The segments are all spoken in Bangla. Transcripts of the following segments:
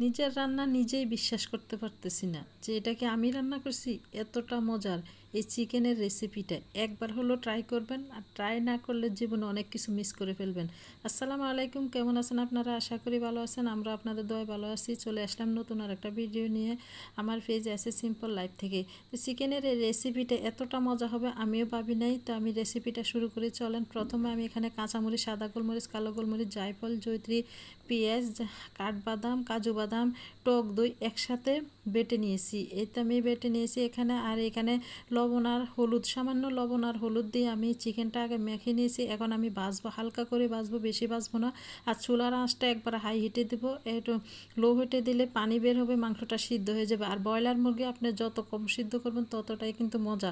নিজের রান্না নিজেই বিশ্বাস করতে পারতেছি না যে এটাকে আমি রান্না করছি এতটা মজার। এই চিকেনের রেসিপিটা একবার হলো ট্রাই করবেন আর ট্রাই না করলে জীবনে অনেক কিছু মিস করে ফেলবেন। আসসালামু আলাইকুম, কেমন আছেন আপনারা? আশা করি ভালো আছেন, আমরা আপনাদের দয় ভালো আছি। চলে আসলাম নতুন আর একটা ভিডিও নিয়ে আমার পেজ আছে সিম্পল লাইফ থেকে। তো চিকেনের এই রেসিপিটা এতটা মজা হবে, আমিও ভাবি নাই। তো আমি রেসিপিটা শুরু করে, চলেন। প্রথমে আমি এখানে কাঁচামরিচ, সাদা গোলমরিচ, কালো গোলমরিচ, জায়ফল জৈত্রী পেঁয়াজ, কাঠবাদাম, কাজু বাদাম, টক দই একসাথে বেটে নিয়েছি। এই তো আমি বেটে নিয়েছি এখানে, আর এখানে লবণ আর হলুদ, সামান্য লবণ আর হলুদ দিয়ে আমি চিকেনটা আগে মেখে নিয়েছি। এখন আমি বাছবো হালকা করে বাছবো বেশি বাছবো না। আর চুলার আঁচটা একবার হাই হিটে দেবো, একটু লো হিটে দিলে পানি বের হবে, মাংসটা সিদ্ধ হয়ে যাবে। আর ব্রয়লার মুরগি আপনি যত কম সিদ্ধ করবেন, ততটাই কিন্তু মজা।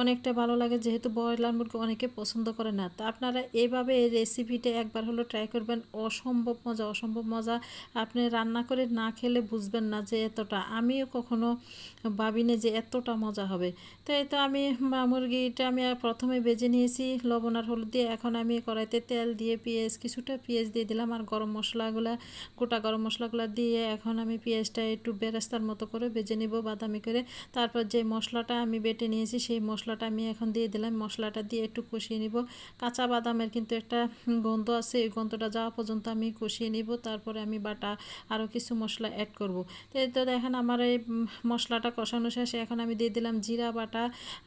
অনেকটা ভালো লাগে, যেহেতু ব্রয়লার মুরগি অনেকে পছন্দ করে না। তা আপনারা এভাবে এই রেসিপিটা একবার হলো ট্রাই করবেন। অসম্ভব মজা অসম্ভব মজা। আপনি রান্না করে না খেলে বুঝবেন না যে এতটা। আমিও কখনো ভাবিনি যে এতটা মজা হবে। তো তো আমি মুরগিটা আমি প্রথমে বেজে নিয়েছি, লবণ আর হলুদ দিয়ে। এখন আমি কড়াইতে তেল দিয়ে পেঁয়াজ, কিছুটা পেঁয়াজ দিয়ে দিলাম আর গরম মশলাগুলো, গোটা গরম মশলাগুলো দিয়ে এখন আমি পেঁয়াজটা একটু বেরেস্তার মতো করে বেজে নিব বাদামি করে। তারপর যে মশলাটা আমি বেটে নিয়েছি, সেই মশলাটা আমি এখন দিয়ে দিলাম। মশলাটা দিয়ে একটু কষিয়ে নিব। কাঁচা বাদামের কিন্তু একটা গন্ধ আছে, এই গন্ধটা যাওয়া পর্যন্ত আমি কষিয়ে নিব। তারপরে আমি বাটা আরও কিছু মশলা অ্যাড করব। তো দেখেন আমার এই মশলাটা কষানো শেষে। এখন আমি দিয়ে দিলাম জিরা বাটা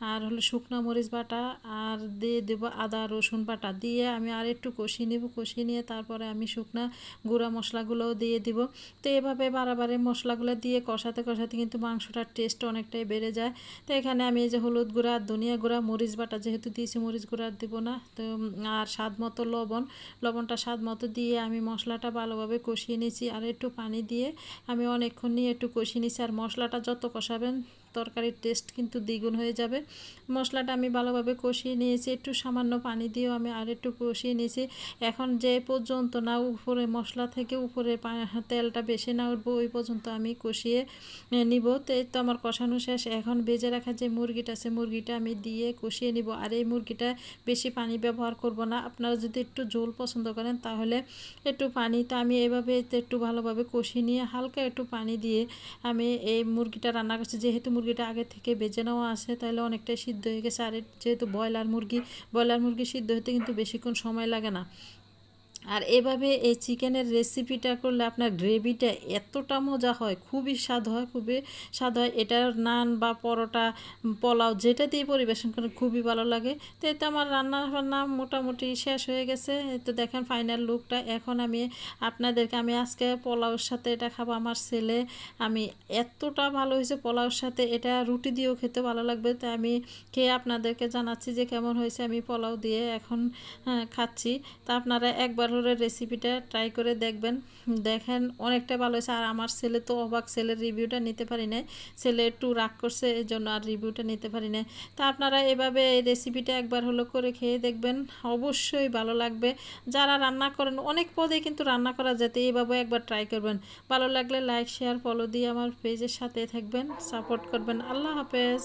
আর হলো শুকনো মরিচ বাটা আর দিয়ে দেব আদা, রসুন বাটা। দিয়ে আমি আর একটু কষিয়ে নেব, কষিয়ে নিয়ে তারপরে আমি শুকনো গুঁড়া মশলাগুলোও দিয়ে দিব। তো এভাবে বারাবারে মশলাগুলো দিয়ে কষাতে কষাতে কিন্তু মাংসটার টেস্ট অনেকটাই বেড়ে যায়। তো এখানে আমি এই যে হলুদ গুঁড়া, ধনিয়া গুঁড়া, মরিচ বাটা যেহেতু দিয়েছি মরিচ গুঁড়া দিব না। তো, আর স্বাদ মতো লবণ, লবণটা স্বাদ মতো দিয়ে আমি মশলাটা ভালোভাবে কষিয়ে নিয়েছি। আর একটু পানি দিয়ে আমি অনেকক্ষণ নিয়ে একটু কষিয়ে নিয়েছি। আর মশলাটা যত কষাবেন তরকারির টেস্ট কিন্তু দ্বিগুণ হয়ে যাবে। মশলাটা আমি ভালোভাবে কষিয়ে নিয়েছি, একটু সামান্য পানি দিয়েও আমি আর একটু কষিয়ে নিয়েছি। এখন যে পর্যন্ত না উপরে মশলা থেকে উপরে তেলটা বেশি না উঠবো, ওই পর্যন্ত আমি কষিয়ে নিব। তো এই তো আমার কষানো শেষ। এখন বেজে রাখা যে মুরগিটা আছে, মুরগিটা আমি দিয়ে কষিয়ে নিব। আর এই মুরগিটা বেশি পানি ব্যবহার করব না। আপনারা যদি একটু ঝোল পছন্দ করেন, তাহলে একটু পানি, তো আমি এভাবে একটু ভালোভাবে কষিয়ে নিয়ে হালকা একটু পানি দিয়ে আমি এই মুরগিটা রান্না করছি। যেহেতু মুরগিটা আগে থেকে বেজে নেওয়া আছে তাহলে অনেকটাই সিদ্ধ হয়ে গেছে। আর যেহেতু ব্রয়লার মুরগি ব্রয়লার মুরগি সিদ্ধ হতে কিন্তু বেশিক্ষণ সময় লাগে না। আর এভাবে এই চিকেনের রেসিপিটা করলে আপনার গ্রেভিটা এতটা মজা হয়, খুবই স্বাদ হয়, খুবই স্বাদ হয়। এটার নান বা পরোটা, পোলাও যেটা দিয়ে পরিবেশন করে খুবই ভালো লাগে। তো এতে আমার রান্না বান্না মোটামুটি শেষ হয়ে গেছে। তো দেখেন ফাইনাল লুকটা এখন আমি আপনাদেরকে, আমি আজকে পোলাওর সাথে এটা খাব আমার ছেলে। আমি এতটা ভালো হয়েছে পোলাওর সাথে। এটা রুটি দিয়েও খেতে ভালো লাগবে। তো আমি খেয়ে আপনাদেরকে জানাচ্ছি যে কেমন হয়েছে। আমি পোলাও দিয়ে এখন খাচ্ছি। তা আপনারা একবার হলে রেসিপিটা ট্রাই করে দেখবেন। দেখেন, অনেকটা ভালো হয়েছে। আর আমার ছেলে তো অবাক, ছেলের রিভিউটা নিতে পারি নাই। ছেলে একটু রাগ করছে এই জন্য আর রিভিউটা নিতে পারি না তা আপনারা এভাবে এই রেসিপিটা একবার হলো করে খেয়ে দেখবেন। অবশ্যই ভালো লাগবে। যারা রান্না করেন, অনেক পদে কিন্তু রান্না করা যেতে এইভাবে একবার ট্রাই করবেন। ভালো লাগলে লাইক শেয়ার ফলো দিয়ে আমার পেজের সাথে থাকবেন সাপোর্ট করবেন। আল্লাহ হাফেজ।